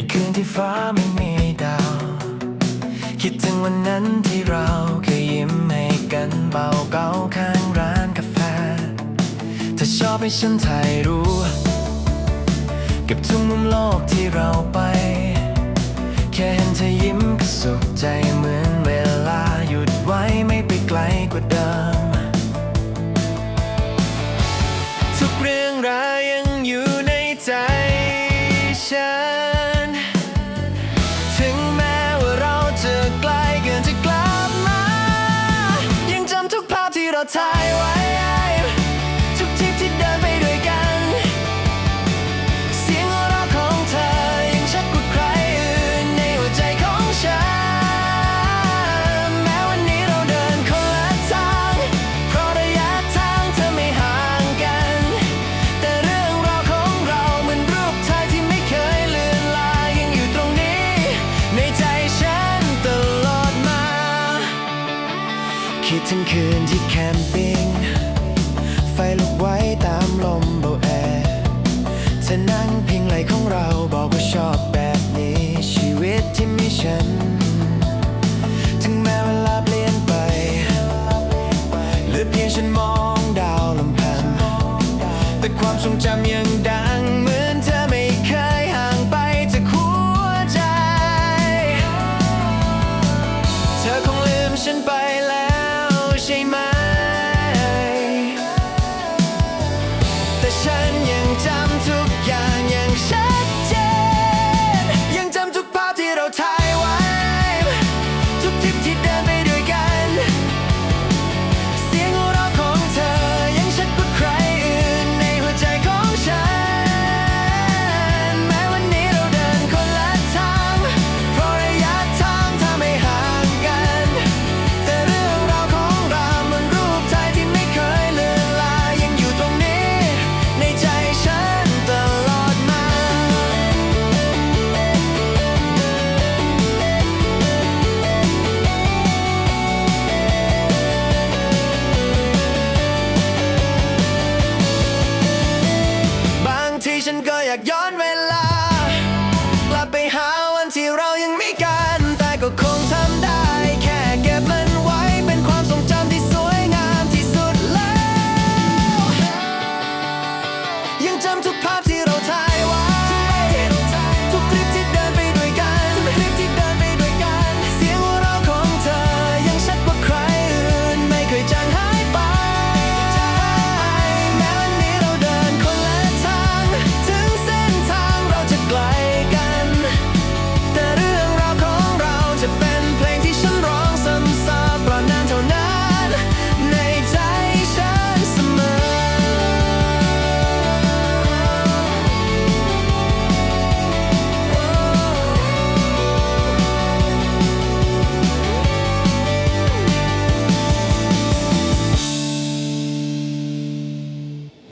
ในคืนที่ฟ้าไม่มีดาว คิดถึงวันนั้นที่เราเคยยิ้มให้กันเบาเกาข้างร้านกาแฟ ถ้าชอบให้ฉันถ่ายรู้ เก็บทุกมุมโลกที่เราไป กินจะกลับมา ยังจำทุกภาพที่เราถ่ายไว้ คืนที่แคมปิ้ง ไฟลุกไว้ตามลมเบาแอร์เธอนั่งพิงไหลของเราบอกว่าชอบแบบนี้ ชีวิตที่มีฉัน ถึงแม้เวลาเปลี่ยนไปหรือเพียงฉันมองดาวลำพังแต่ความทรงจำยังดัง อยากย้อนเวลากลับไปหาวันที่เรายังไม่กัน แต่ก็คงทำได้ แค่เก็บมันไว้เป็นความทรงจำที่สวยงามที่สุดแล้ว ยังจำ